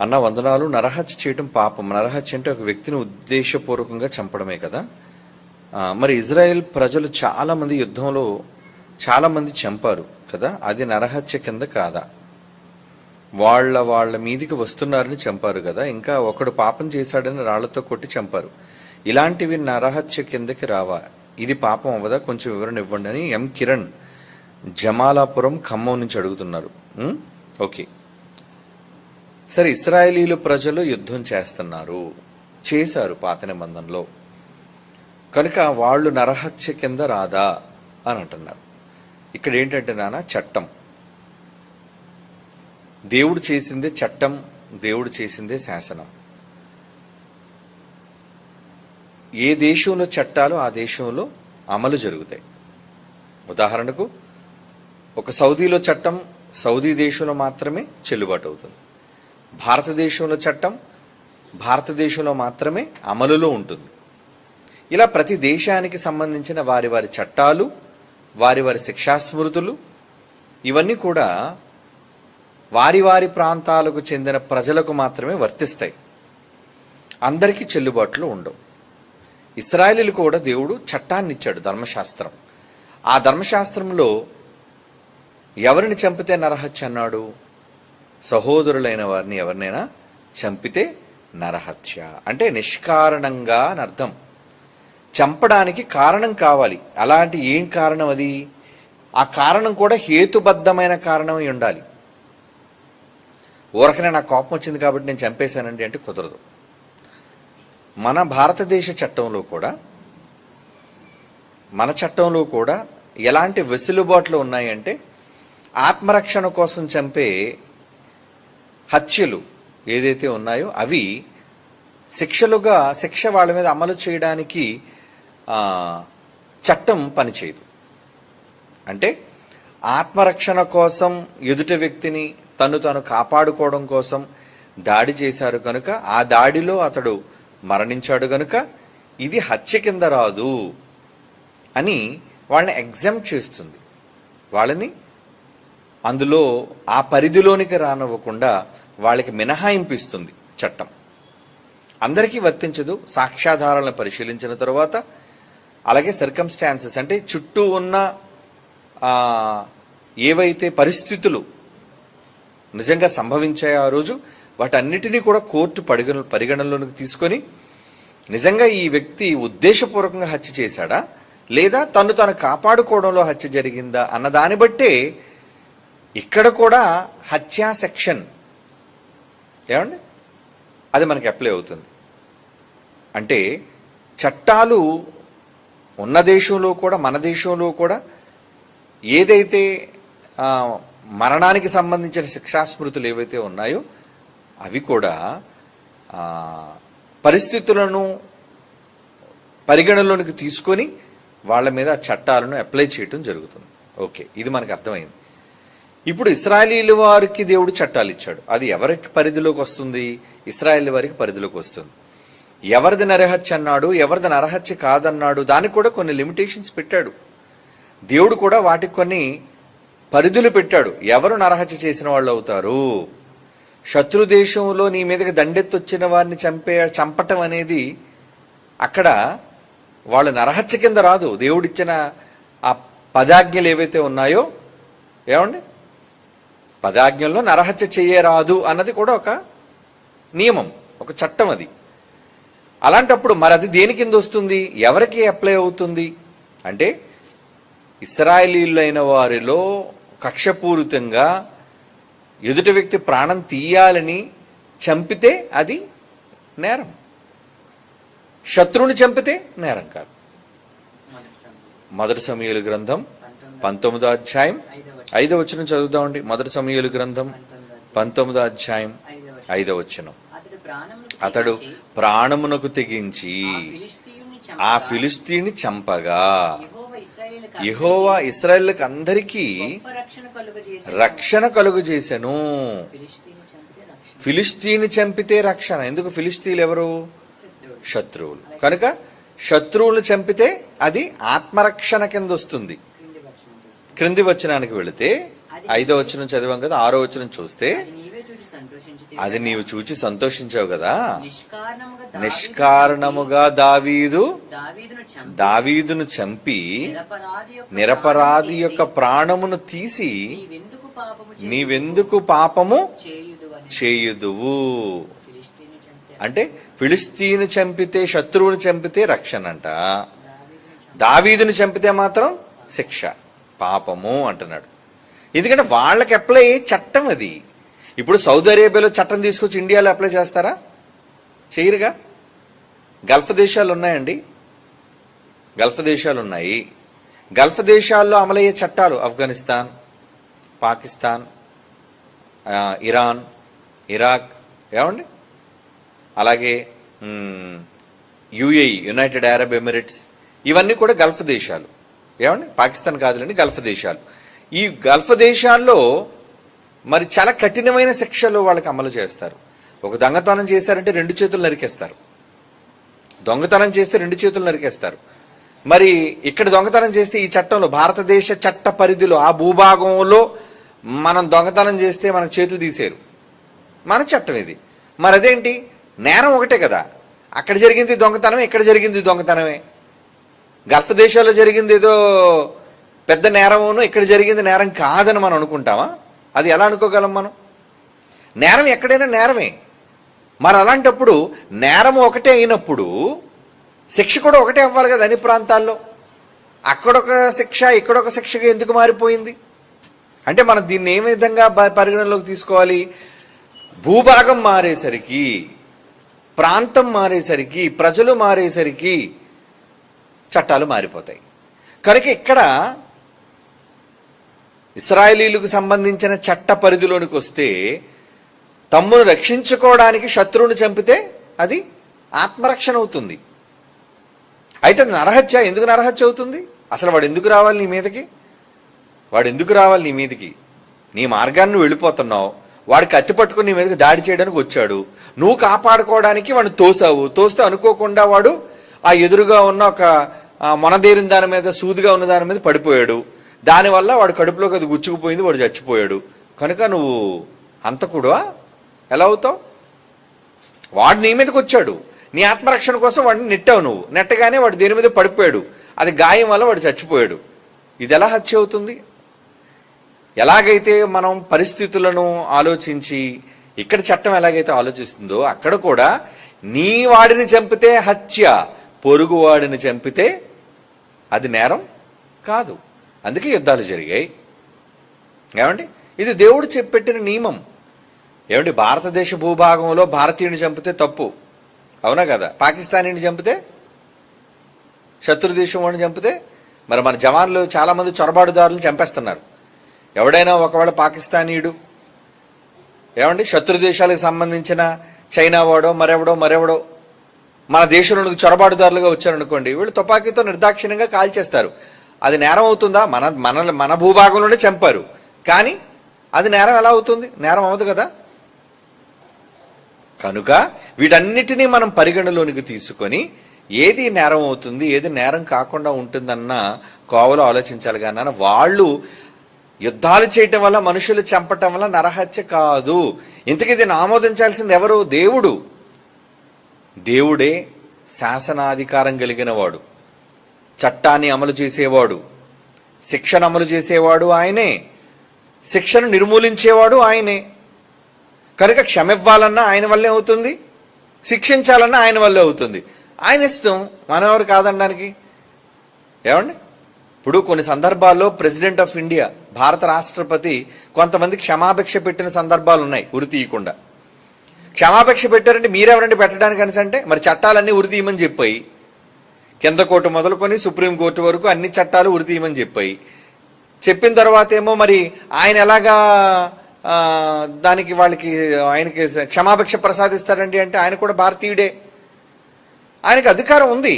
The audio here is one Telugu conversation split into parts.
అన్న వందనాలు నరహత్య చేయటం పాపం. నరహత్య అంటే ఒక వ్యక్తిని ఉద్దేశపూర్వకంగా చంపడమే కదా. మరి ఇజ్రాయెల్ ప్రజలు చాలామంది యుద్ధంలో చాలామంది చంపారు కదా. అది నరహత్య కింద కాదా? వాళ్ళ వాళ్ళ మీదికి వస్తున్నారని చంపారు కదా. ఇంకా ఒకడు పాపం చేశాడని రాళ్ళతో కొట్టి చంపారు. ఇలాంటివి నరహత్య కిందకి రావా? ఇది పాపం అవ్వదా? కొంచెం వివరణ ఇవ్వండి అని ఎం కిరణ్ జమాలాపురం ఖమ్మం నుంచి అడుగుతున్నారు. ఓకే. సరే ఇస్రాయేలీలు ప్రజలు యుద్ధం చేస్తున్నారు. చేశారు పాత నిబంధనలో. కనుక వాళ్ళు నరహత్య కింద రాదా అని అంటున్నారు. ఇక్కడ ఏంటంటే నాన్న చట్టం. దేవుడు చేసిందే చట్టం దేవుడు చేసిందే శాసనం. ఏ దేశంలో చట్టాలు ఆ దేశంలో అమలు జరుగుతాయి. ఉదాహరణకు ఒక సౌదీలో చట్టం సౌదీ దేశంలో మాత్రమే చెల్లుబాటు అవుతుంది. భారతదేశంలో చట్టం భారతదేశంలో మాత్రమే అమలులో ఉంటుంది. ఇలా ప్రతి దేశానికి సంబంధించిన వారి వారి చట్టాలు వారి వారి శిక్షాస్మృతులు ఇవన్నీ కూడా వారి వారి ప్రాంతాలకు చెందిన ప్రజలకు మాత్రమే వర్తిస్తాయి. అందరికీ చెల్లుబాటులో ఉండవు. ఇస్రాయలీలు కూడా దేవుడు చట్టాన్ని ఇచ్చాడు ధర్మశాస్త్రం. ఆ ధర్మశాస్త్రంలో ఎవరిని చంపితే నరహత్య అన్నాడు? సహోదరులైన వారిని ఎవరినైనా చంపితే నరహత్య. అంటే నిష్కారణంగా అని అర్థం. చంపడానికి కారణం కావాలి. అలాంటి ఏం కారణం అది? ఆ కారణం కూడా హేతుబద్ధమైన కారణం ఉండాలి. ఊరకనే నాకు కోపం వచ్చింది కాబట్టి నేను చంపేశానండి అంటే కుదరదు. మన భారతదేశ చట్టంలో కూడా మన చట్టంలో కూడా ఎలాంటి వెసులుబాట్లు ఉన్నాయంటే ఆత్మరక్షణ కోసం చంపే హత్యలు ఏదైతే ఉన్నాయో అవి శిక్షలుగా శిక్ష వాళ్ళ మీద అమలు చేయడానికి చట్టం పనిచేయదు. అంటే ఆత్మరక్షణ కోసం ఎదుటి వ్యక్తిని తను తను కాపాడుకోవడం కోసం దాడి చేశారు కనుక ఆ దాడిలో అతడు మరణించాడు కనుక ఇది హత్య కింద రాదు అని వాళ్ళని ఎగ్జామ్ చేస్తుంది. వాళ్ళని అందులో ఆ పరిధిలోనికి రానివ్వకుండా వాళ్ళకి మినహాయింపు ఇస్తుంది చట్టం. అందరికీ వర్తించదు సాక్ష్యాధారాలను పరిశీలించిన తర్వాత అలాగే సర్కమ్స్టాన్సెస్ అంటే చుట్టూ ఉన్న ఏవైతే పరిస్థితులు నిజంగా సంభవించాయో ఆ రోజు వాటన్నిటినీ కూడా కోర్టు పరిగణ పరిగణనలోకి తీసుకొని నిజంగా ఈ వ్యక్తి ఉద్దేశపూర్వకంగా హత్య చేశాడా? లేదా తను తను కాపాడుకోవడంలో హత్య జరిగిందా? అన్న దాన్ని బట్టే ఇక్కడ కూడా హత్యా సెక్షన్ ఏమండి? అది మనకి అప్లై అవుతుంది. అంటే చట్టాలు ఉన్న దేశంలో కూడా మన దేశంలో కూడా ఏదైతే మరణానికి సంబంధించిన శిక్షాస్మృతులు ఏవైతే ఉన్నాయో అవి కూడా పరిస్థితులను పరిగణలోనికి తీసుకొని వాళ్ళ మీద చట్టాలను అప్లై చేయటం జరుగుతుంది. ఓకే ఇది మనకు అర్థమైంది. ఇప్పుడు ఇస్రాయలీల వారికి దేవుడు చట్టాలు ఇచ్చాడు. అది ఎవరికి పరిధిలోకి వస్తుంది? ఇస్రాయేల్ వారికి పరిధిలోకి వస్తుంది. ఎవరిది నరహత్య అన్నాడు? ఎవరిది నరహత్య కాదన్నాడు? దానికి కూడా కొన్ని లిమిటేషన్స్ పెట్టాడు. దేవుడు కూడా వాటికి కొన్ని పరిధులు పెట్టాడు. ఎవరు నరహత్య చేసిన వాళ్ళు అవుతారు? శత్రు దేశంలో నీ మీదకి దండెత్తొచ్చిన వారిని చంపే చంపటం అనేది అక్కడ వాళ్ళు నరహత్య కింద రాదు. దేవుడిచ్చిన ఆ పదాజ్ఞలు ఏవైతే ఉన్నాయో ఏమండి? పదాజ్ఞల్లో నరహత్య చేయరాదు అన్నది కూడా ఒక నియమం ఒక చట్టం అది. అలాంటప్పుడు మరి అది దేని కింద వస్తుంది? ఎవరికి అప్లై అవుతుంది? అంటే ఇస్రాయలీలైన వారిలో కక్షపూరితంగా ఎదుటి వ్యక్తి ప్రాణం తీయాలని చంపితే అది నేరం. శత్రువుని చంపితే నేరం కాదు. మొదటి సమయాలు గ్రంథం పంతొమ్మిదో అధ్యాయం. ఐదవ ఐదో వచనం చదువుదామండి. మొదటి సమయలు గ్రంథం. పంతొమ్మిదో అధ్యాయం. ఐదవ ఐదో వచనం. అతడు ప్రాణమునకు తెగించి ఆ ఫిలిస్తీని చంపగా. ఇహోవా ఇశ్రాయేలుకు ఇస్రాయేళ్ళకి అందరికీ రక్షణ కలుగు చేశాను ఫిలిస్తీని చంపితే రక్షణ. ఎందుకు ఫిలిస్తీన్లు ఎవరు? శత్రువులు. కనుక శత్రువులు చంపితే అది ఆత్మరక్షణ కింద వస్తుంది. క్రింది వచనానికి వెళితే ఐదో వచనం చదివాం కదా ఆరో వచనం చూస్తే అది నీవే చూచి సంతోషించావు కదా. నిష్కారణముగా దావీదు దావీదును చంపి నిరపరాధి యొక్క ప్రాణమును తీసి, నీవెందుకు పాపము చేయుదువు? అంటే ఫిలిస్తీను చంపితే శత్రువుని చంపితే రక్షణ అంట. దావీదుని చంపితే మాత్రం శిక్ష. పాపము అంటున్నాడు. ఎందుకంటే వాళ్ళకి అప్లై అయ్యే చట్టం అది. ఇప్పుడు సౌదీ అరేబియాలో చట్టం తీసుకొచ్చి ఇండియాలో అప్లై చేస్తారా? చేయరుగా? గల్ఫ్ దేశాలు ఉన్నాయండి. గల్ఫ్ దేశాలు ఉన్నాయి. గల్ఫ్ దేశాల్లో అమలయ్యే చట్టాలు ఆఫ్ఘనిస్తాన్ పాకిస్తాన్ ఇరాన్ ఇరాక్ ఏమండి? అలాగే యుఏఈ యునైటెడ్ అరబ్ ఎమిరేట్స్ ఇవన్నీ కూడా గల్ఫ్ దేశాలు. ఏమండి? పాకిస్తాన్ కాదులండి గల్ఫ్ దేశాలు. ఈ గల్ఫ్ దేశాల్లో మరి చాలా కఠినమైన శిక్షలు వాళ్ళకి అమలు చేస్తారు. ఒక దొంగతనం చేశారంటే రెండు చేతులు నరికేస్తారు. దొంగతనం చేస్తే రెండు చేతులు నరికేస్తారు. మరి ఇక్కడ దొంగతనం చేస్తే ఈ చట్టంలో భారతదేశ చట్ట పరిధిలో ఆ భూభాగంలో మనం దొంగతనం చేస్తే మనకు చేతులు తీసేరు. మన చట్టం ఇది. మరి అదేంటి? నేరం ఒకటే కదా. అక్కడ జరిగింది దొంగతనమే ఇక్కడ జరిగింది దొంగతనమే. గల్ఫ్ దేశాల్లో జరిగింది ఏదో పెద్ద నేరమును ఇక్కడ జరిగింది నేరం కాదని మనం అనుకుంటామా? అది ఎలా అనుకోగలం మనం? నేరం ఎక్కడైనా నేరమే. మరి అలాంటప్పుడు నేరం ఒకటే అయినప్పుడు శిక్ష కూడా ఒకటే అవ్వాలి కదా అన్ని ప్రాంతాల్లో. అక్కడొక శిక్ష ఇక్కడొక శిక్షగా ఎందుకు మారిపోయింది? అంటే మనం దీన్ని ఏ విధంగా పరిగణనలోకి తీసుకోవాలి? భూభాగం మారేసరికి ప్రాంతం మారేసరికి ప్రజలు మారేసరికి చట్టాలు మారిపోతాయి. కనుక ఇక్కడ ఇస్రాయేలీలకు సంబంధించిన చట్ట పరిధిలోనికి వస్తే తమ్మును రక్షించుకోవడానికి శత్రువుని చంపితే అది ఆత్మరక్షణ అవుతుంది. అయితే నరహత్య ఎందుకు నరహత్య అవుతుంది? అసలు వాడు ఎందుకు రావాలి నీ మీదకి? వాడు ఎందుకు రావాలి నీ మీదకి? నీ మార్గాన్ని వెళ్ళిపోతున్నావు. వాడు కత్తి పట్టుకుని నీ మీదకి దాడి చేయడానికి వచ్చాడు. నువ్వు కాపాడుకోవడానికి వాడిని తోసావు. తోస్తే అనుకోకుండా వాడు ఆ ఎదురుగా ఉన్న ఒక మొనదేరిన దాని మీద సూదిగా ఉన్న దాని మీద పడిపోయాడు. దానివల్ల వాడు కడుపులోకి అది గుచ్చుకుపోయింది వాడు చచ్చిపోయాడు. కనుక నువ్వు హంతకుడువా ఎలా అవుతావు? వాడు నీ మీదకి వచ్చాడు. నీ ఆత్మరక్షణ కోసం వాడిని నెట్టావు నువ్వు. నెట్టగానే వాడు దేని మీద పడిపోయాడు? అది గాయం వల్ల వాడు చచ్చిపోయాడు. ఇది ఎలా హత్య అవుతుంది? ఎలాగైతే మనం పరిస్థితులను ఆలోచించి ఇక్కడ చట్టం ఎలాగైతే ఆలోచిస్తుందో అక్కడ కూడా నీ వాడిని చంపితే హత్య పొరుగు వాడిని చంపితే అది నేరం కాదు. అందుకే యుద్ధాలు జరిగాయి. ఏమండి? ఇది దేవుడు చెప్పెట్టిన నియమం. ఏమండి? భారతదేశ భూభాగంలో భారతీయుని చంపితే తప్పు. అవునా కదా? పాకిస్తానీని చంపితే? శత్రు దేశం వాడిని చంపితే? మరి మన జవాన్లు చాలామంది చొరబాటుదారులు చంపేస్తున్నారు. ఎవడైనా ఒకవేళ పాకిస్తానీయుడు ఏమండి? శత్రు దేశాలకు సంబంధించిన చైనా వాడో మరెవడో మరెవడో మన దేశంలోకి చొరబాటుదారులుగా వచ్చారనుకోండి వీళ్ళు తుపాకీతో నిర్దాక్షిణ్యంగా కాల్చేస్తారు అది నేరం అవుతుందా? మన మన మన భూభాగంలోనే చంపారు. కానీ అది నేరం ఎలా అవుతుంది? నేరం అవ్వదు కదా? కనుక వీటన్నిటినీ మనం పరిగణలోనికి తీసుకొని ఏది నేరం అవుతుంది ఏది నేరం కాకుండా ఉంటుందన్న కోవలో ఆలోచించాలి కానీ వాళ్ళు యుద్ధాలు చేయటం వల్ల మనుషులు చంపటం వల్ల నరహత్య కాదు. ఇంతకీ దీన్ని ఆమోదించాల్సింది ఎవరు? దేవుడు. దేవుడే శాసనాధికారం కలిగిన వాడు చట్టాన్ని అమలు చేసేవాడు. శిక్షను అమలు చేసేవాడు ఆయనే. శిక్షను నిర్మూలించేవాడు ఆయనే. కనుక క్షమివ్వాలన్నా ఆయన వల్లే అవుతుంది. శిక్షించాలన్నా ఆయన వల్లే అవుతుంది. ఆయన ఇష్టం మనెవరు కాదనడానికి? ఏమండి? ఇప్పుడు కొన్ని సందర్భాల్లో ప్రెసిడెంట్ ఆఫ్ ఇండియా భారత రాష్ట్రపతి కొంతమంది క్షమాభిక్ష పెట్టిన సందర్భాలు ఉన్నాయి ఉరి తీయకుండా. క్షమాభిక్ష పెట్టారంటే మీరెవరండి పెట్టడానికి అనేసి అంటే మరి చట్టాలన్నీ ఉరితీయమని చెప్పాయి. కింద కోర్టు మొదలుకొని సుప్రీం కోర్టు వరకు అన్ని చట్టాలు ఉరితీయమని చెప్పాయి. చెప్పిన తర్వాత ఏమో మరి ఆయన ఎలాగా దానికి వాళ్ళకి ఆయనకి క్షమాభిక్ష ప్రసాదిస్తారండి అంటే ఆయన కూడా భారతీయుడే. ఆయనకు అధికారం ఉంది.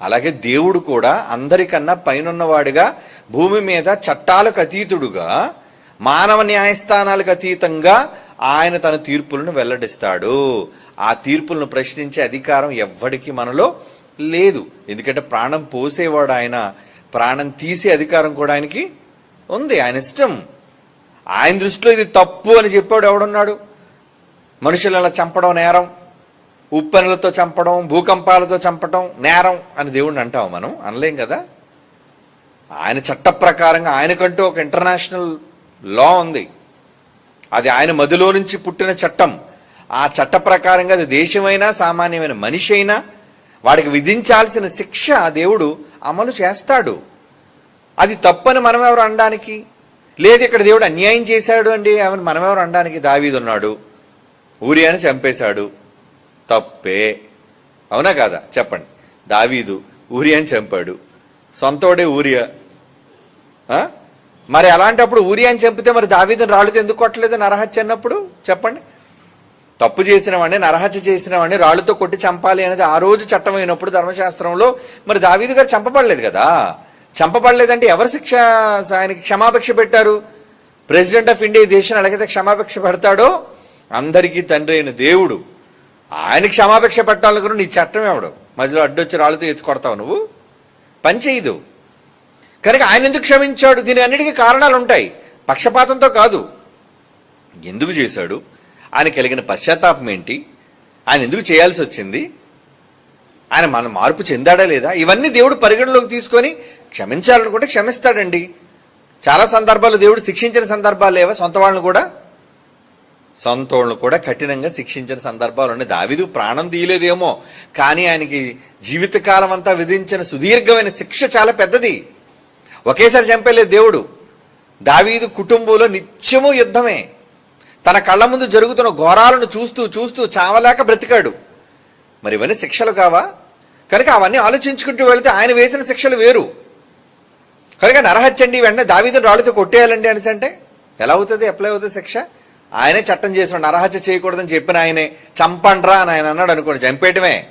అలాగే దేవుడు కూడా అందరికన్నా పైనున్నవాడుగా భూమి మీద చట్టాలకు అతీతుడుగా మానవ న్యాయస్థానాలకు అతీతంగా ఆయన తన తీర్పులను వెల్లడిస్తాడు. ఆ తీర్పులను ప్రశ్నించే అధికారం ఎవ్వడికి మనలో లేదు. ఎందుకంటే ప్రాణం పోసేవాడు ఆయన. ప్రాణం తీసే అధికారం కూడా ఆయనకి ఉంది. ఆయన ఇష్టం. ఆయన దృష్టిలో ఇది తప్పు అని చెప్పాడు ఎవడున్నాడు? మనుషులను చంపడం నేరం? ఉప్పెనలతో చంపడం భూకంపాలతో చంపడం నేరం అని దేవుడిని అంటాం మనం. అనలేం కదా? ఆయన చట్ట ప్రకారంగా ఆయనకంటూ ఒక ఇంటర్నేషనల్ లా ఉంది. అది ఆయన మదిలో నుంచి పుట్టిన చట్టం. ఆ చట్ట ప్రకారంగా అది దేశమైనా సామాన్యమైన మనిషి అయినా వాడికి విధించాల్సిన శిక్ష దేవుడు అమలు చేస్తాడు. అది తప్పని మనం ఎవరు అనడానికి? లేదు ఇక్కడ దేవుడు అన్యాయం చేశాడు అండి ఆమెను మనం ఎవరు అనడానికి దావీదు ఉన్నాడు. ఊరియాని చంపేశాడు. తప్పే. అవునా కాదా? చెప్పండి. దావీదు ఊరియాని చంపాడు. సొంతోడే ఊరియా? మరి అలాంటప్పుడు అని చంపితే మరి దావీదుని రాళ్ళు ఎందుకు కొట్టలేదు నరహత్య అన్నప్పుడు? చెప్పండి. తప్పు చేసిన వాడిని నరహత్య చేసిన వాడిని రాళ్ళతో కొట్టి చంపాలి అనేది ఆ రోజు చట్టం అయినప్పుడు ధర్మశాస్త్రంలో మరి దావీదు గారు చంపబడలేదు కదా? చంపబడలేదంటే ఎవరు శిక్ష ఆయనకి క్షమాభిక్ష పెట్టారు? ప్రెసిడెంట్ ఆఫ్ ఇండియా దేశం ఎలాగైతే క్షమాభిక్ష పెడతాడో అందరికీ తండ్రి అయిన దేవుడు ఆయన క్షమాభిక్ష పెట్టాలనుకున్న నీ చట్టం ఎవడు? మధ్యలో అడ్డొచ్చి రాళ్ళతో ఎత్తి కొడతావు నువ్వు? పని చేయదు. కనుక ఆయన ఎందుకు క్షమించాడు? దీని అన్నిటికీ కారణాలు ఉంటాయి పక్షపాతంతో కాదు. ఎందుకు చేశాడు? ఆయన కలిగిన పశ్చాత్తాపం ఏంటి? ఆయన ఎందుకు చేయాల్సి వచ్చింది? ఆయన మన మార్పు చెందాడా లేదా? ఇవన్నీ దేవుడు పరిగణలోకి తీసుకొని క్షమించాలనుకుంటే క్షమిస్తాడండి. చాలా సందర్భాలు దేవుడు శిక్షించిన సందర్భాలు లేవా? సొంత వాళ్ళని కూడా? సొంత వాళ్ళని కూడా కఠినంగా శిక్షించిన సందర్భాలు ఉన్నాయి. దావిదు ప్రాణం తీయలేదేమో. కానీ ఆయనకి జీవితకాలం అంతా విధించిన సుదీర్ఘమైన శిక్ష చాలా పెద్దది. ఒకేసారి చంపేలేదు దేవుడు. దావీదు కుటుంబంలో నిత్యము యుద్ధమే. తన కళ్ళ ముందు జరుగుతున్న ఘోరాలను చూస్తూ చూస్తూ చావలేక బ్రతికాడు. మరి ఇవన్నీ శిక్షలు కావా? కనుక అవన్నీ ఆలోచించుకుంటూ వెళితే ఆయన వేసిన శిక్షలు వేరు. కనుక నరహత్యండి వెంటనే దావీదుని రాళ్ళతో కొట్టేయాలండి అనేసి అంటే ఎలా అవుతుంది? అప్లై అవుతుంది శిక్ష? ఆయనే చట్టం చేసిన నరహత్య చేయకూడదని చెప్పిన ఆయనే చంపండ్రా అని ఆయన అన్నాడు అనుకోండి చంపేయటమే.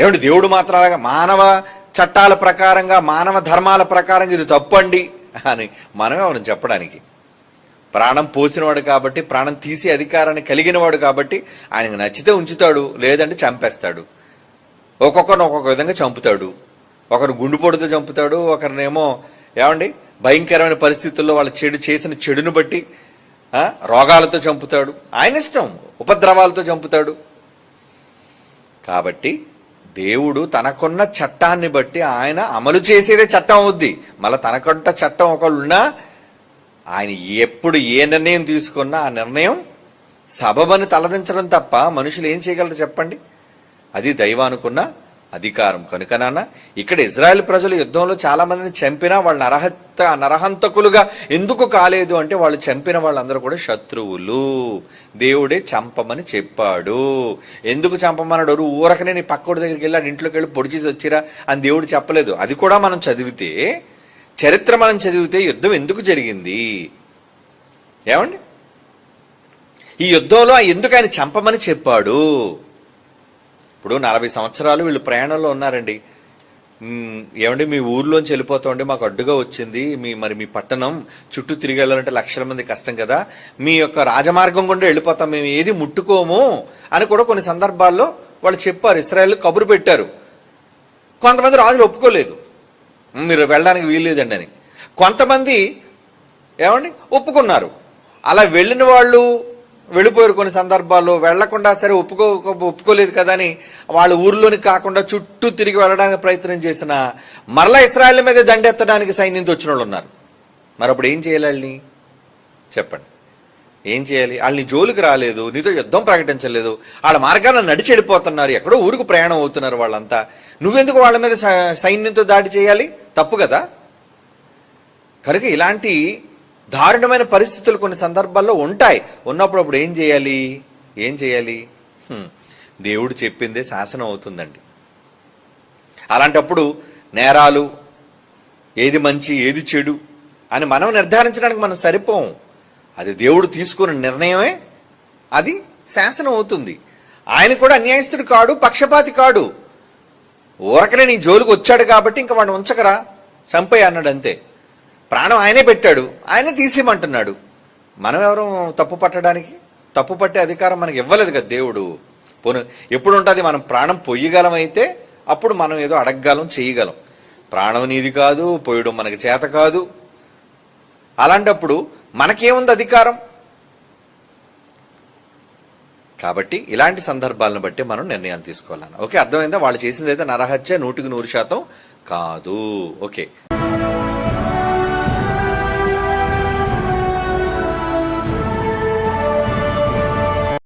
ఏమిటి దేవుడు మాత్రం అలాగా మానవ చట్టాల ప్రకారంగా మానవ ధర్మాల ప్రకారంగా ఇది తప్పండి అని మనమే మనం చెప్పడానికి. ప్రాణం పోసినవాడు కాబట్టి ప్రాణం తీసే అధికారాన్ని కలిగినవాడు కాబట్టి ఆయనకు నచ్చితే ఉంచుతాడు లేదంటే చంపేస్తాడు. ఒక్కొక్కరిని ఒక్కొక్క విధంగా చంపుతాడు. ఒకరు గుండుపోటుతో చంపుతాడు ఒకరినేమో ఏమండి భయంకరమైన పరిస్థితుల్లో వాళ్ళ చెడు చేసిన చెడును బట్టి రోగాలతో చంపుతాడు. ఆయన ఇష్టం ఉపద్రవాలతో చంపుతాడు. కాబట్టి దేవుడు తనకున్న చట్టాన్ని బట్టి ఆయన అమలు చేసేదే చట్టం అవుద్ది. మళ్ళీ తనకంట చట్టం ఒకళ్ళు ఉన్నా ఆయన ఎప్పుడు ఏ నిర్ణయం తీసుకున్నా ఆ నిర్ణయం సబబని తలదించడం తప్ప మనుషులు ఏం చేయగలరు చెప్పండి? అది దైవానుకున్న అధికారం. కనుక నాన్న ఇక్కడ ఇజ్రాయెల్ ప్రజలు యుద్ధంలో చాలా మందిని చంపినా వాళ్ళ నరహత్త నరహంతకులుగా ఎందుకు కాలేదు అంటే వాళ్ళు చంపిన వాళ్ళందరూ కూడా శత్రువులు. దేవుడే చంపమని చెప్పాడు. ఎందుకు చంపమన్నాడు? ఊరకనే నీ పక్కోడి దగ్గరికి వెళ్ళి ఇంట్లోకి వెళ్ళి పొడి చేసి వచ్చిరా అని దేవుడు చెప్పలేదు. అది కూడా మనం చదివితే చరిత్ర మనం చదివితే యుద్ధం ఎందుకు జరిగింది? ఏమండి? ఈ యుద్ధంలో ఎందుకు ఆయన చంపమని చెప్పాడు? ఇప్పుడు నలభై సంవత్సరాలు వీళ్ళు ప్రయాణంలో ఉన్నారండి. ఏమండి మీ ఊర్లోంచి వెళ్ళిపోతామండి మాకు అడ్డుగా వచ్చింది. మీ మరి మీ పట్టణం చుట్టూ తిరిగి వెళ్ళాలంటే లక్షల మంది కష్టం కదా. మీ యొక్క రాజమార్గం గుండా వెళ్ళిపోతాం. మేము ఏది ముట్టుకోము అని కూడా కొన్ని సందర్భాల్లో వాళ్ళు చెప్పారు. ఇస్రాయల్ కబురు పెట్టారు. కొంతమంది రాజులు ఒప్పుకోలేదు. మీరు వెళ్ళడానికి వీల్లేదండి అని. కొంతమంది ఏమండి ఒప్పుకున్నారు. అలా వెళ్ళిన వాళ్ళు వెళ్ళిపోయారు కొన్ని సందర్భాల్లో. వెళ్ళకుండా సరే ఒప్పుకో ఒప్పుకోలేదు కదా అని వాళ్ళ ఊర్లోని కాకుండా చుట్టూ తిరిగి వెళ్ళడానికి ప్రయత్నం చేసిన మరలా ఇస్రాయల్ మీద దండెత్తడానికి సైన్యంతో వచ్చిన వాళ్ళు ఉన్నారు. మరి అప్పుడు ఏం చేయాలి వాళ్ళని? చెప్పండి. ఏం చేయాలి? వాళ్ళని జోలికి రాలేదు నీతో యుద్ధం ప్రకటించలేదు వాళ్ళ మార్గాన్ని నడిచి వెళ్ళిపోతున్నారు ఎక్కడో ఊరికి ప్రయాణం అవుతున్నారు వాళ్ళంతా. నువ్వెందుకు వాళ్ళ మీద సైన్యంతో దాడి చేయాలి? తప్పు కదా. కనుక ఇలాంటి దారుణమైన పరిస్థితులు కొన్ని సందర్భాల్లో ఉంటాయి. ఉన్నప్పుడు అప్పుడు ఏం చేయాలి? ఏం చేయాలి? దేవుడు చెప్పిందే శాసనం అవుతుందండి. అలాంటప్పుడు నేరాలు ఏది మంచి ఏది చెడు అని మనం నిర్ధారించడానికి మనం సరిపోం అది దేవుడు తీసుకున్న నిర్ణయమే. అది శాసనం అవుతుంది. ఆయన కూడా అన్యాయస్తుడు కాడు పక్షపాతి కాడు. ఊరకనే నీ జోలికి వచ్చాడు కాబట్టి ఇంకా వాడిని ఉంచకరా. చంపే అన్నాడు అంతే. ప్రాణం ఆయనే పెట్టాడు. ఆయనే తీసేయమంటున్నాడు మనం ఎవరు తప్పు పట్టడానికి? తప్పు పట్టే అధికారం మనకి ఇవ్వలేదు కదా దేవుడు. పోను ఎప్పుడు ఉంటుంది మనం ప్రాణం పొయ్యగలం అయితే అప్పుడు మనం ఏదో అడగగలం చేయగలం. ప్రాణం నీది కాదు పోయడం మనకి చేత కాదు. అలాంటప్పుడు మనకేముంది అధికారం? కాబట్టి ఇలాంటి సందర్భాలను బట్టి మనం నిర్ణయాలు తీసుకోవాలని ఓకే అర్థమైందా? వాళ్ళు చేసింది అయితే నరహత్య నూటికి నూరు శాతం కాదు. ఓకే.